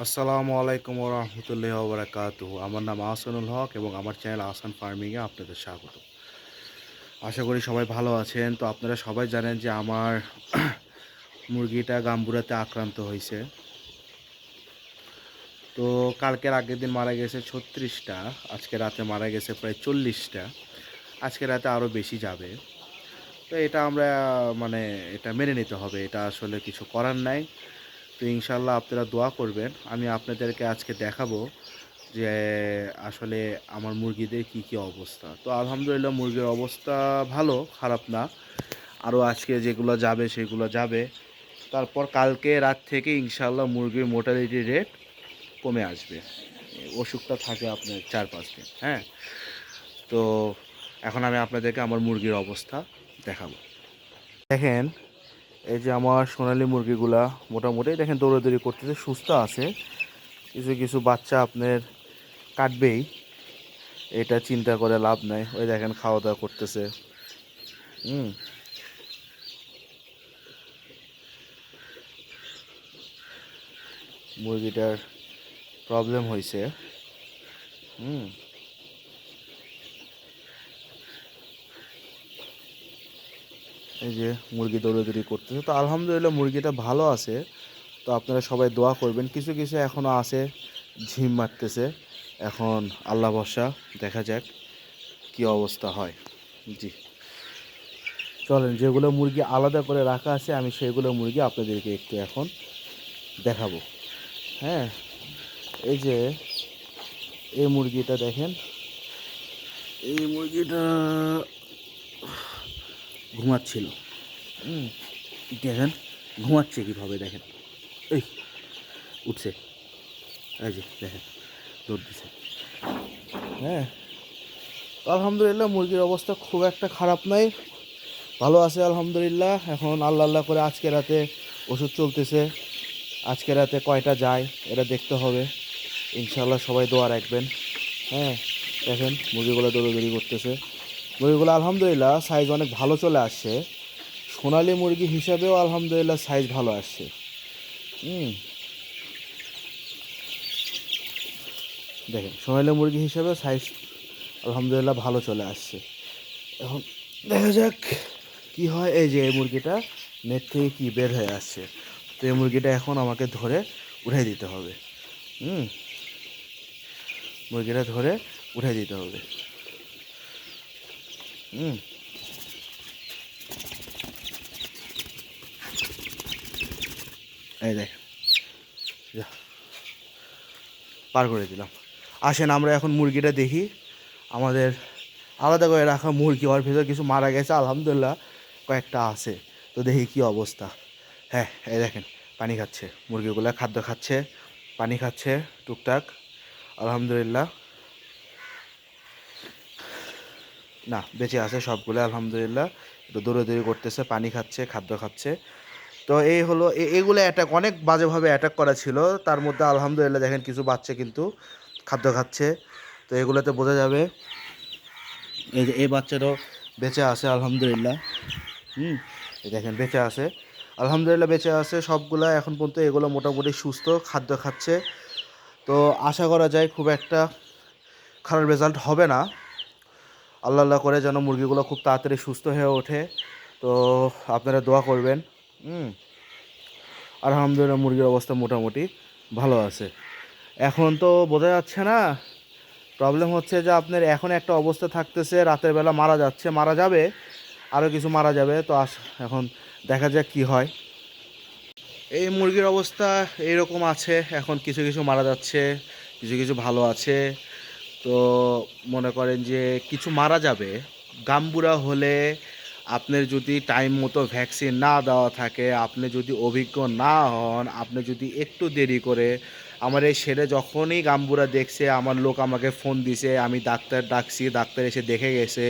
আসসালামু আলাইকুম রহমতুল্লাহ বরাকাত আমার নাম আহসানুল হক এবং আমার চ্যানেল আহসান ফার্মিংয়ে আপনাদের স্বাগত। আশা করি সবাই ভালো আছেন। তো আপনারা সবাই জানেন যে আমার মুরগিটা গাম্বুরাতে আক্রান্ত হয়েছে। তো কালকের আগের দিন মারা গেছে ছত্রিশটা, আজকে রাতে মারা গেছে প্রায় চল্লিশটা। আজকে রাতে আরও বেশি যাবে। তো এটা আমরা মানে এটা মেনে নিতে হবে। এটা আসলে কিছু করার নাই। তো ইনশাল্লাহ আপনারা দোয়া করবেন। আমি আপনাদেরকে আজকে দেখাবো যে আসলে আমার মুরগিদের কি কি অবস্থা। তো আলহামদুলিল্লাহ মুরগির অবস্থা ভালো, খারাপ না। আরও আজকে যেগুলো যাবে সেগুলো যাবে। তারপর কালকে রাত থেকে ইনশাল্লাহ মুরগির মোটালিটি রেট কমে আসবে। অসুখটা থাকে আপনার চার পাঁচ দিন হ্যাঁ? তো এখন আমি আপনাদেরকে আমার মুরগির অবস্থা দেখাবো। দেখেন এই যে আমার সোনালী মুরগিগুলা মোটামুটি দেখেন দৌড়াদৌড়ি করতেছে, সুস্থ আছে। কিছু কিছু বাচ্চা আপনার কাটবেই, এটা চিন্তা করে লাভ নাই। ওই দেখেন খাওয়া দাওয়া করতেছে। হুম। মুরগিটার প্রবলেম হয়েছে হুম। এই যে মুরগি দৌড়াদৌড়ি করতেছে। তো আলহামদুলিল্লাহ মুরগিটা ভালো আছে। তো আপনারা সবাই দোয়া করবেন। কিছু কিছু এখনও আছে, ঝিম মারতেছে। এখন আল্লাহ ভরসা, দেখা যাক কি অবস্থা হয়। জি। চলেন, যেগুলো মুরগি আলাদা করে রাখা আছে, আমি সেগুলো মুরগি আপনাদেরকে একটু এখন দেখাবো। হ্যাঁ এই যে এই মুরগিটা দেখেন। এই মুরগিটা ঘুমাচ্ছিল। দেখেন ঘুমাচ্ছে কীভাবে দেখেন। এই উঠছে। এই যে দেখেন দৌড় দিছে। হ্যাঁ আলহামদুলিল্লাহ মুরগির অবস্থা খুব একটা খারাপ নাই। ভালো আছে আলহামদুলিল্লাহ। এখন আল্লাহ আল্লাহ করে আজকে রাতে ওষুধ চলতেছে। আজকে রাতে কয়টা যায় এটা দেখতে হবে। ইনশাল্লাহ সবাই দোয়া রাখবেন। হ্যাঁ দেখেন মুরগিগুলো দৌড়াদৌড়ি করতেছে। মুরগিগুলো আলহামদুলিল্লাহ সাইজ অনেক ভালো চলে আসছে। সোনালি মুরগি হিসাবেও আলহামদুলিল্লাহ সাইজ ভালো আসছে। দেখেন, সোনালি মুরগি হিসাবে সাইজ আলহামদুলিল্লাহ ভালো চলে আসছে। এখন দেখা যাক কি হয় এই যে এই মুরগিটা নেট থেকে কি বের হয়ে আসছে। তো এই মুরগিটা এখন আমাকে ধরে উঠাই দিতে হবে। হুম। মুরগিটা ধরে উঠাই দিতে হবে। হুম এই দেখ। পার করে দিলাম। আসেন, আমরা এখন মুরগিটা দেখি। আমাদের আলাদা করে রাখা মুরগি, ওর ভেতর কিছু মারা গেছে, আলহামদুলিল্লাহ। কয়েকটা আছে। তো দেখি কি অবস্থা। হ্যাঁ এই দেখেন, পানি খাচ্ছে। মুরগিগুলো খাদ্য খাচ্ছে, পানি খাচ্ছে, টুকটাক। আলহামদুলিল্লাহ। না, বেঁচে আছে সবগুলো, আলহামদুলিল্লাহ। একটু দৌড়াদৌড়ি করতেছে, পানি খাচ্ছে, খাদ্য খাচ্ছে। তো এই হলো এগুলো অ্যাটাক অনেক বাজেভাবে অ্যাটাক করা ছিল। তার মধ্যে আলহামদুলিল্লাহ দেখেন কিছু বাচ্চা কিন্তু খাদ্য খাচ্ছে। তো এগুলোতে বোঝা যাবে, এই যে এই বাচ্চাটাও বেঁচে আছে, আলহামদুলিল্লাহ। হুম দেখেন বেঁচে আছে। আলহামদুলিল্লাহ বেঁচে আছে, সবগুলা এখন পর্যন্ত এগুলো মোটামুটি সুস্থ, খাদ্য খাচ্ছে। তো আশা করা যায় খুব একটা খারাপ রেজাল্ট হবে না। আল্লাহ আল্লাহ করে যেন মুরগিগুলো খুব তাড়াতাড়ি সুস্থ হয়ে ওঠে। তো আপনারা দোয়া করবেন। হুম। আলহামদুলিল্লাহ মুরগির অবস্থা মোটামুটি ভালো আছে। এখন তো বোঝা যাচ্ছে না। প্রবলেম হচ্ছে যে আপনার এখন একটা অবস্থা থাকতেছে, রাতের বেলা মারা যাচ্ছে, মারা যাবে আরও কিছু মারা যাবে। তো আস, এখন দেখা যাক কি হয়। এই মুরগির অবস্থা এইরকম আছে, এখন কিছু কিছু মারা যাচ্ছে, কিছু কিছু ভালো আছে। তো মনে করেন যে কিছু মারা যাবে। গাম্বুরা হলে আপনার যদি টাইম মতো ভ্যাকসিন না দেওয়া থাকে, আপনি যদি অভিজ্ঞ না হন, আপনি যদি একটু দেরি করে আমার এই ছেলে যখনই গাম্বুরা দেখছে, আমার লোক আমাকে ফোন দিছে, আমি ডাক্তার ডাকছি, ডাক্তার এসে দেখে গেছে।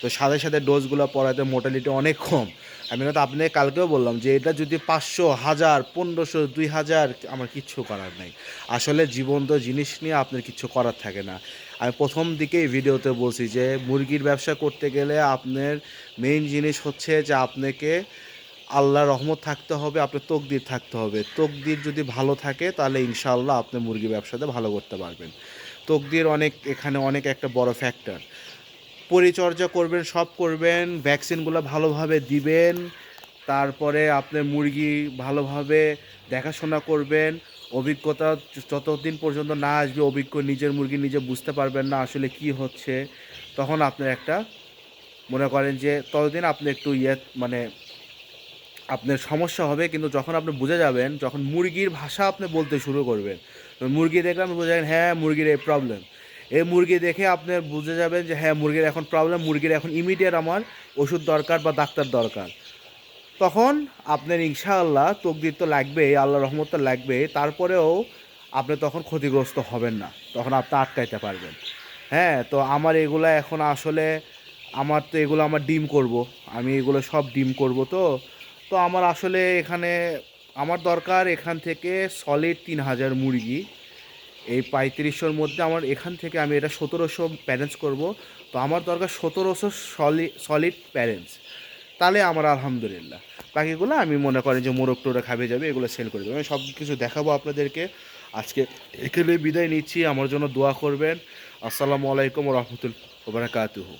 তো সাথে সাথে ডোজগুলো পড়াতে মোটালিটি অনেক কম। আমি তো আপনি কালকেও বললাম যে, এটা যদি পাঁচশো, হাজার, পনেরোশো, দুই হাজার, আমার কিচ্ছু করার নাই। আসলে জীবন্ত জিনিস নিয়ে আপনার কিচ্ছু করার থাকে না। আমি প্রথম দিকেই ভিডিওতে বলছি যে, মুরগির ব্যবসা করতে গেলে আপনার মেইন জিনিস হচ্ছে যে, আপনাকে আল্লাহ রহমত থাকতে হবে, আপনার তকদির থাকতে হবে। তকদির যদি ভালো থাকে, তাহলে ইনশাআল্লাহ আপনি মুরগি ব্যবসাতে ভালো করতে পারবেন। তকদির অনেক, এখানে অনেক একটা বড় ফ্যাক্টর পরিচর্যা করবেন, সব করবেন ভ্যাকসিনগুলো ভালোভাবে দিবেন, তারপরে আপনার মুরগি ভালোভাবে দেখাশোনা করবেন, অভিজ্ঞতা যতদিন পর্যন্ত না আসবে, অভিজ্ঞ নিজের মুরগি নিজে বুঝতে পারবেন না আসলে কি হচ্ছে, তখন আপনার একটা মনে করেন যে ততদিন আপনি একটু ইয়ে মানে আপনার সমস্যা হবে, কিন্তু যখন আপনি বুঝে যাবেন, যখন মুরগির ভাষা আপনি বলতে শুরু করবেন মুরগি দেখলে আপনি বুঝে যাবেন হ্যাঁ মুরগির এই প্রবলেম এই মুরগি দেখে আপনি বুঝে যাবেন যে হ্যাঁ মুরগির এখন প্রবলেম মুরগির এখন ইমিডিয়েট আমার ওষুধ দরকার বা ডাক্তার দরকার। তখন আপনার ইনশাআল্লাহ তকদির তো লাগবেই আল্লাহ রহমত তো লাগবেই তারপরেও আপনি তখন ক্ষতিগ্রস্ত হবেন না, তখন আপনি আটকাইতে পারবেন। হ্যাঁ তো আমার এগুলো এখন আসলে, আমার তো এগুলো আমার ডিম করব, আমি এগুলো সব ডিম করব তো তো আমার আসলে এখানে, আমার দরকার এখান থেকে সলিড তিন হাজার মুরগি। এই পঁয়ত্রিশশোর মধ্যে আমার এখান থেকে আমি এটা সতেরোশো প্যারেন্টস করব। তো আমার দরকার সতেরোশো সলি সলিড প্যারেন্টস তাহলে আমার আলহামদুলিল্লাহ। বাকিগুলো আমি মনে করি যে মোরগ টোরে খাবে যাবে, এগুলো সেল করে দেবো। আমি সব কিছু দেখাবো আপনাদেরকে। আজকে এখানে বিদায় নিচ্ছি। আমার জন্য দোয়া করবেন। আসসালামু আলাইকুম রহমতুল ওবরাকাতুহু